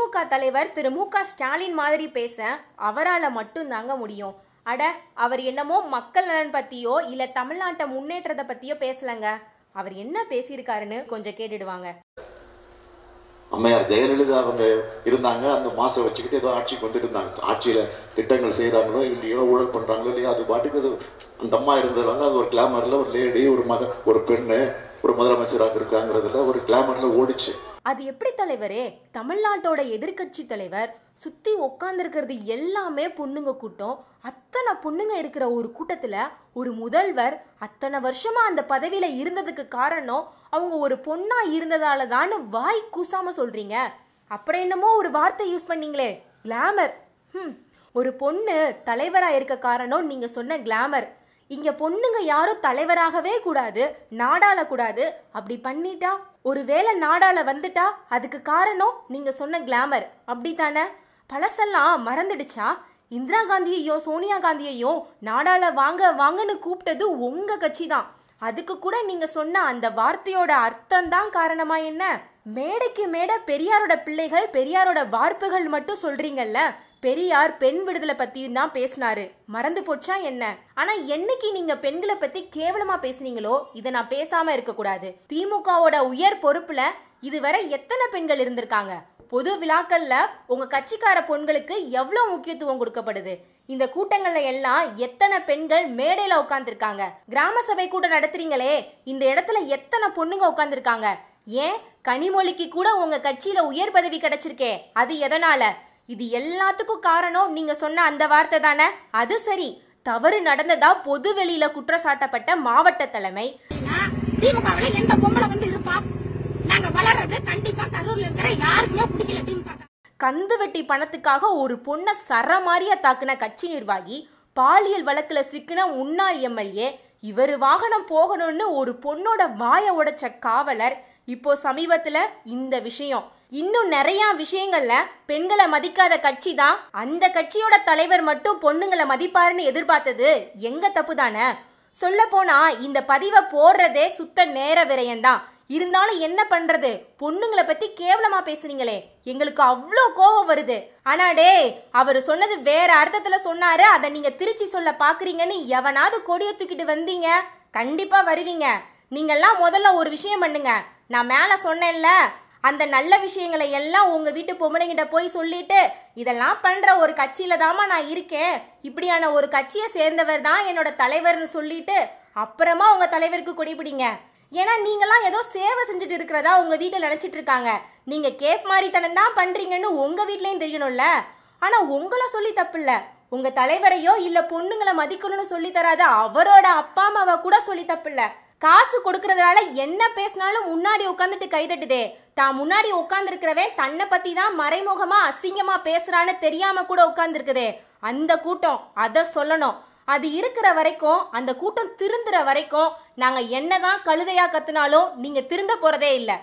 திமுக தலைவர் திரு மு ஸ்டாலின் மாதிரி பேச அவரால மட்டும் தாங்க முடியும். அட அவர் என்னமோ மக்கள் நலன் பத்தியோ இல்ல தமிழ்நாட்டை முன்னேற்றத்தை பத்தியோ பேசலங்க. அவர் என்ன பேசியிருக்காருன்னு கொஞ்சம் கேட்டுடுவாங்க. அம்மையார் ஜெயலலிதா அவங்க இருந்தாங்க அந்த மாசம் வச்சுக்கிட்டு ஏதோ ஆட்சிக்கு வந்துட்டு இருந்தாங்க. ஆட்சியில திட்டங்கள் செய்யறாங்களோ இல்லையோ ஊழல் பண்றாங்களோ இல்லையோ அது பாட்டுக்கு அது அந்த அம்மா இருந்ததுனால அது ஒரு கிளாமர்ல ஒரு லேடி ஒரு மக ஒரு பெண்ணு. ஒரு முதலமைச்சராக இருக்காங்கிறதுல ஒரு கிளாமர்ல ஓடிச்சு. அது எப்படி தலைவரே? தமிழ்நாட்டோட எதிர்க்கட்சி தலைவர் சுத்தி உட்காந்துருக்கிறது எல்லாமே பொண்ணுங்க கூட்டம். அத்தனை பொண்ணுங்க இருக்கிற ஒரு கூட்டத்துல ஒரு முதல்வர் அத்தனை வருஷமா அந்த பதவியில இருந்ததுக்கு காரணம் அவங்க ஒரு பொண்ணா இருந்ததால தான் வாய் கூசாம சொல்றீங்க. அப்புறம் என்னமோ ஒரு வார்த்தை யூஸ் பண்ணீங்களே கிளாமர் ம் ஒரு பொண்ணு தலைவரா இருக்க காரணம் நீங்க சொன்ன கிளாமர் இங்க பொண்ணுங்க யாரும் தலைவராகவே கூடாது நாடாள கூடாது. அப்படி பண்ணிட்டா? ஒருவேளை நாடாள வந்துட்டா? அதுக்கு காரணம் நீங்க சொன்ன கிளாமர் அப்படித்தானே? பழசெல்லாம் மறந்துடுச்சா? இந்திரா காந்தியையும் சோனியா காந்தியையும் நாடாள வாங்க வாங்கன்னு கூப்பிட்டது உங்க கட்சி தான் அதுக்கு கூட நீங்க சொன்ன அந்த வார்த்தையோட அர்த்தம் தான் காரணமா என்ன? மேடைக்கு மேடை பெரியாரோட பிள்ளைகள் பெரியாரோட வார்ப்புகள் மட்டும் சொல்றீங்கல்ல? பெரியார் பெண் விடுதலை பத்தியும் தான் பேசினாரு. மறந்து போச்சா என்ன? ஆனா என்னைக்கு நீங்க பெண்களை பத்தி கேவலமா பேசுனீங்களோ இதை நான் பேசாம இருக்க கூடாது. திமுகவோட உயர் பொறுப்புல இதுவரை எத்தனை பெண்கள் இருந்திருக்காங்க? பொது விழாக்கள்ல உங்க கட்சிக்கார பெண்களுக்கு எவ்வளவு முக்கியத்துவம் கொடுக்கப்படுது? இந்த கூட்டங்கள்ல எல்லாம் எத்தனை பெண்கள் மேடையில உட்காந்துருக்காங்க கிராம சபை கூட்டம் நடத்துறீங்களே இந்த இடத்துல எத்தனை பொண்ணுங்க உட்காந்துருக்காங்க ஏன்? கனிமொழிக்கு கூட உங்க கட்சியில உயர் பதவி கிடைச்சிருக்கே அது எதனால? இது எல்லாத்துக்கும் காரணம் நீங்க சொன்ன அந்த வார்த்தை தானே? அது சரி. தவறு நடந்ததா பொது வெளியில குற்றச்சாட்டப்பட்ட மாவட்ட தலைமை? திமுகவுல எந்த பொம்பளை வந்து இருப்பா? நாங்க வளர்றது கண்டிப்பா கரூர்ல இருக்கிற யாருக்குமே பிடிக்கல திமுக. கந்து வெட்டி பணத்துக்காக ஒரு பொண்ணை சரமாரியா தாக்குன கட்சி நிர்வாகி பாலியல் வழக்குல சிக்கின முன்னாள் எம்எல்ஏ இவரு வாகனம் போகணும்னு ஒரு பொண்ணோட வாய உடைச்ச காவலர் இப்போ சமீபத்துல இந்த விஷயம். இன்னும் நிறைய விஷயங்கள்ல பெண்களை மதிக்காத கட்சி தான். அந்த கட்சியோட தலைவர் மட்டும் பொண்ணுங்களை மதிப்பாருன்னு எதிர்பார்த்தது எங்க தப்பு தானே? சொல்ல போனா இந்த பதிவை போடுறதே சுத்த நேர விரயம்தான் இருந்தாலும் என்ன பண்றது? பொண்ணுங்களை பத்தி கேவலமா பேசுறீங்களே எங்களுக்கு அவ்வளோ கோபம் வருது. ஆனா டே அவர் சொன்னது வேற அர்த்தத்துல சொன்னாரு. அதை நீங்க திருச்சி சொல்ல பாக்குறீங்கன்னு எவனாவது கொடியை தூக்கிட்டு வந்தீங்க? கண்டிப்பா வருவீங்க. நீங்கெல்லாம் முதல்ல ஒரு விஷயம் பண்ணுங்க. நான் மேல சொன்னேன்ல அந்த நல்ல விஷயங்களை எல்லாம் உங்க வீட்டு பொம்பளைங்கிட்ட போய் சொல்லிட்டு இதெல்லாம் பண்ற ஒரு கட்சியில தாமா நான் இருக்கேன். இப்படியான ஒரு கட்சியை சேர்ந்தவர் தான் என்னோட தலைவர்னு சொல்லிட்டு அப்புறமா உங்க தலைவருக்கு கொடிபிடிங்க ஏன்னா நீங்களாம் ஏதோ சேவை செஞ்சுட்டு இருக்கிறதா உங்க வீட்டில் நினைச்சிட்டு இருக்காங்க. நீங்க கேப் மாதிரித்தனம் தான் பண்றீங்கன்னு உங்க வீட்லயும் தெரியணும்ல. ஆனா உங்களை சொல்லி தப்பு இல்ல உங்க தலைவரையோ இல்ல பொண்ணுங்களை மதிக்கணும்னு சொல்லி தராத அவரோட அப்பா அம்மாவை கூட சொல்லி தப்பு காசு கொடுக்கறதுனால என்ன பேசினாலும் முன்னாடி உட்காந்துட்டு கைதட்டுதே தான் முன்னாடி உட்காந்துருக்கிறவே தன்னை பத்தி தான் மறைமுகமா அசிங்கமா பேசுறான்னு தெரியாம கூட உட்காந்துருக்குதே அந்த கூட்டம் அதை சொல்லணும். அது இருக்கிற வரைக்கும் அந்த கூட்டம் திருந்துற வரைக்கும் நாங்க என்னதான் கழுதையா கத்துனாலும் நீங்க திருந்த போறதே இல்லை.